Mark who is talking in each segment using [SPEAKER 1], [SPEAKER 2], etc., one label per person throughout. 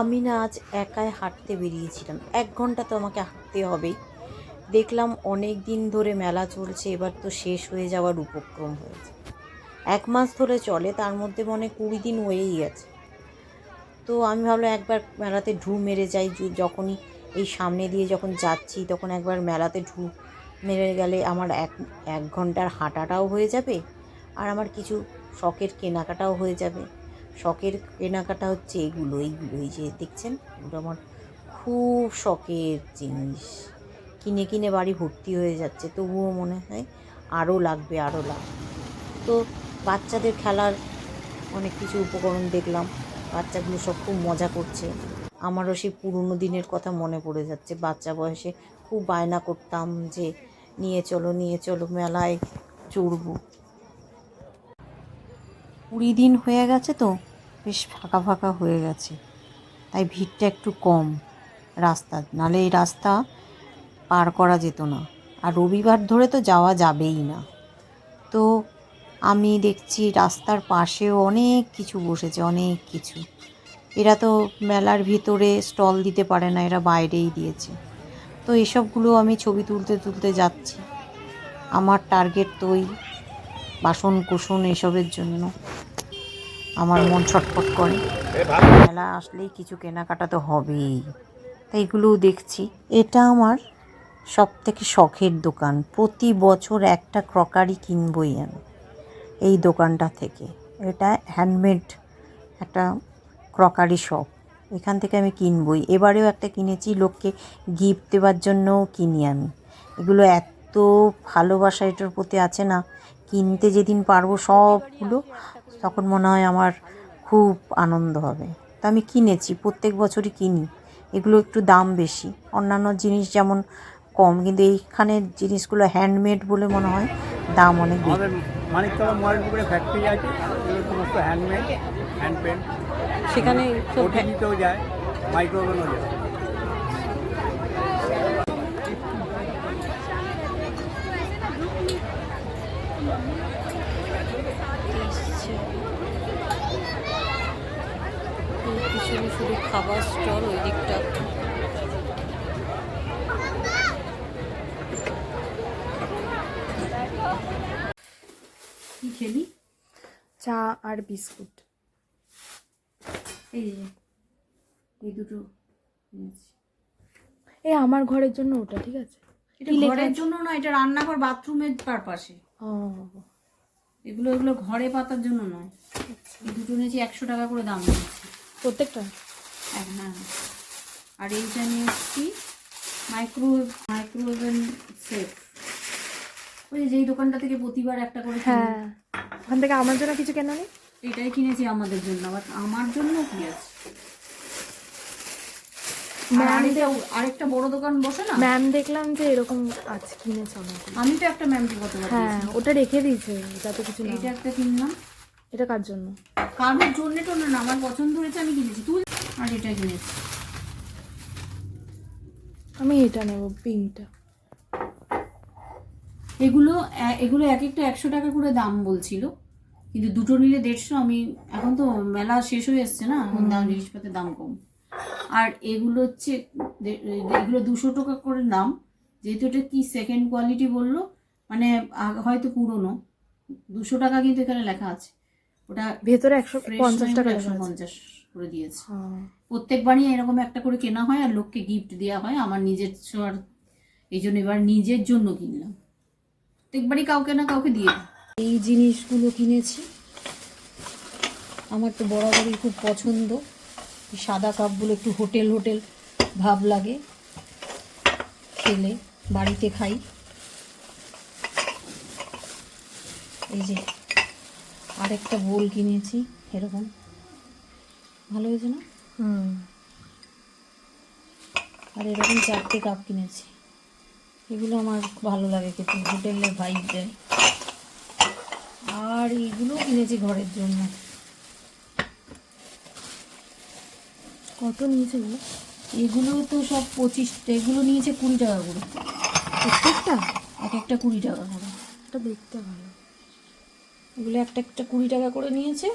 [SPEAKER 1] আমি না আজ একাই হাঁটতে বেরিয়েছিলাম। এক ঘণ্টা তো আমাকে হাঁটতে হবেই দেখলাম অনেক দিন ধরে মেলা চলছে, এবার তো শেষ হয়ে যাওয়ার উপক্রম হয়েছে। এক মাস ধরে চলে, তার মধ্যে মনে কুড়ি দিন হয়েই গেছে। তো আমি ভাবলাম একবার মেলাতে ঢু মেরে যাই যখনই এই সামনে দিয়ে যখন যাচ্ছি, তখন একবার মেলাতে ঢু মেরে গেলে আমার এক এক ঘণ্টার হাঁটাটাও হয়ে যাবে, আর আমার কিছু শখের কেনাকাটাও হয়ে যাবে। শখের কেনাকাটা হচ্ছে এগুলো, এইগুলো। এই যে দেখছেন, এগুলো আমার খুব শখের জিনিস। কিনে কিনে বাড়ি ভর্তি হয়ে যাচ্ছে, তবুও মনে হয় আরও লাগবে আরও লাগবে তো বাচ্চাদের খেলার অনেক কিছু উপকরণ দেখলাম, বাচ্চাগুলো সব খুব মজা করছে। আমারও সেই পুরনো দিনের কথা মনে পড়ে যাচ্ছে, বাচ্চা বয়সে খুব বায়না করতাম যে, নিয়ে চলো নিয়ে চলো, মেলায় চড়বো। কুড়ি দিন হয়ে গেছে তো, বেশ ফাঁকা ফাঁকা হয়ে গেছে। তাই ভিড়টা একটু কম রাস্তা, নালে এই রাস্তা পার করা যেত না। আর রবিবার ধরে তো যাওয়া যাবেই না। তো আমি দেখছি রাস্তার পাশেও অনেক কিছু বসেছে, অনেক কিছু। এরা তো মেলার ভিতরে স্টল দিতে পারে না, এরা বাইরেই দিয়েছে। তো এসবগুলো আমি ছবি তুলতে তুলতে যাচ্ছি। আমার টার্গেট তো ওই বাসন কুসন এসবের জন্য। আমার মন ছটফট করে। মেলা আসলেই কিছু কেনাকাটা তো হবেই। তাই এগুলোও দেখছি। এটা আমার সব থেকে শখের দোকান। প্রতি বছর একটা ক্রকারি কিনবই আমি এই দোকানটা থেকে। এটা হ্যান্ডমেড একটা ক্রকারি শপ এখান থেকে আমি কিনবই। এবারেও একটা কিনেছি, লোককে গিফট দেওয়ার জন্যও কিনি আমি। এগুলো এত ভালোবাসা এটার প্রতি আছে না। কিনতে যেদিন পারব সবগুলো তখন মনে হয় আমার খুব আনন্দ হবে। তা আমি কিনেছি প্রত্যেক বছরই কিনি। এগুলো একটু দাম বেশি। অন্যান্য জিনিস যেমন কম কিন্তু এইখানের জিনিসগুলো হ্যান্ডমেড বলে মনে হয় দাম অনেক বেশি।
[SPEAKER 2] মানিকতলা মোবাইলপুরে ফ্যাক্টরি আছে সমস্ত হ্যান্ডমেড হ্যান্ড পেন্ট
[SPEAKER 1] সেখানে
[SPEAKER 2] যায় মাইক্রোওভেনও যায়।
[SPEAKER 1] এসছে এই পিছনে শুধু খাবার স্টল ওই দিকটা। কি খেলি?
[SPEAKER 3] চা আর বিস্কুট।
[SPEAKER 1] এই যে এই দুটো।
[SPEAKER 3] এই আমার ঘরের জন্য ওটা ঠিক আছে?
[SPEAKER 1] এটা ঘরের জন্য না এটা রান্নাঘর বাথরুমের পারপাসে।
[SPEAKER 3] ও।
[SPEAKER 1] এগুলো এগুলো ঘরে পাতার জন্য নয়। এই দুটো নিয়েছি একশো টাকা করে দাম নিয়েছি।
[SPEAKER 3] প্রত্যেকটা?
[SPEAKER 1] এক হ্যাঁ আর এইটা নিয়ে এসছি মাইক্রোওয়েভ মাইক্রোওয়েভেন সেট ওই যেই দোকানটা থেকে প্রতিবার একটা করে
[SPEAKER 3] হ্যাঁ। ওখান থেকে আমার জন্য কিছু কেনা নেই?
[SPEAKER 1] এটাই কিনেছি আমাদের জন্য আবার আমার জন্য কি আছে? আর আরেকটা বড় দোকান বসে না
[SPEAKER 3] ম্যাম দেখলাম যে এরকম আছে কিনেছে অনেক।
[SPEAKER 1] আমি তো একটা ম্যামকে গতবার
[SPEAKER 3] হ্যাঁ ওটা রেখে দিয়েছে যাতে কিছু না
[SPEAKER 1] এইটা একটা কিনলাম।
[SPEAKER 3] এটা কার জন্য?
[SPEAKER 1] কারোর জন্য টন্য না আমার পছন্দ হয়েছে আমি কিনেছি। তুই আর এটা কিনেছি
[SPEAKER 3] আমি এটা নেব পিঙ্কটা।
[SPEAKER 1] এগুলো এগুলো এক একটা একশো টাকা করে দাম বলছিল। কিন্তু দুটো নিলে দেড়শো আমি এখন তো মেলা শেষ হয়ে এসছে না এখন দাম জিনিসপত্রের দাম কম। আর এগুলো হচ্ছে এগুলো দুশো টাকা করে নাম। যেহেতু এটা কি সেকেন্ড কোয়ালিটি বলল মানে হয়তো পুরনো। দুশো টাকা কিন্তু এখানে লেখা আছে। ওটা
[SPEAKER 3] ভেতরে একশো পঞ্চাশ টাকা
[SPEAKER 1] একশো পঞ্চাশ করে দিয়েছে। প্রত্যেকবারই এরকম একটা করে কেনা হয় আর লোককে গিফট দেওয়া হয়। আমার নিজের আর এই জন্য এবার নিজের জন্য কিনলাম। প্রত্যেকবারই কাউকে না কাউকে দিয়ে। এই জিনিসগুলো কিনেছি। আমার তো বরাবরই খুব পছন্দ। সাদা কাপগুলো একটু হোটেল হোটেল ভাব লাগে। খেলে বাড়িতে খাই। এই যে আরেকটা বোল কিনেছি এরকম। ভালো হয়েছে না?
[SPEAKER 3] হুম।
[SPEAKER 1] আর এরকম চারটে কাপ কিনেছি। এগুলো আমার ভালো লাগে খেতে হোটেলে ভাইব দেয়। আর এইগুলো কিনেছি ঘরের জন্য।
[SPEAKER 3] কত নিয়েছে এগুলো
[SPEAKER 1] তো সব পঁচিশ এগুলো নিয়েছে কুড়ি টাকা করে।
[SPEAKER 3] প্রত্যেকটা?
[SPEAKER 1] এক একটা কুড়ি টাকা করে।
[SPEAKER 3] এটা দেখতে ভালো।
[SPEAKER 1] এগুলো একটা একটা কুড়ি টাকা করে নিয়েছে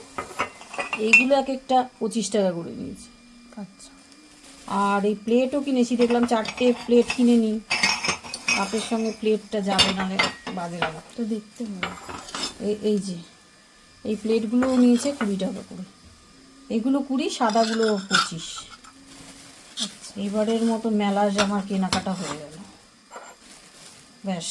[SPEAKER 1] এইগুলো এক একটা পঁচিশ টাকা করে নিয়েছে।
[SPEAKER 3] আচ্ছা।
[SPEAKER 4] আর এই প্লেটও কিনেছি দেখলাম চারটে প্লেট কিনে নিই। কাপের সঙ্গে প্লেটটা যাবে না বাজে লাগা
[SPEAKER 3] তো দেখতে হবে।
[SPEAKER 4] এই যে এই প্লেটগুলোও নিয়েছে কুড়ি টাকা করে। এগুলো কুড়ি সাদাগুলো পঁচিশ। আচ্ছা। এবারের মতো মেলা জামা কেনাকাটা হয়ে গেল। ব্যাস।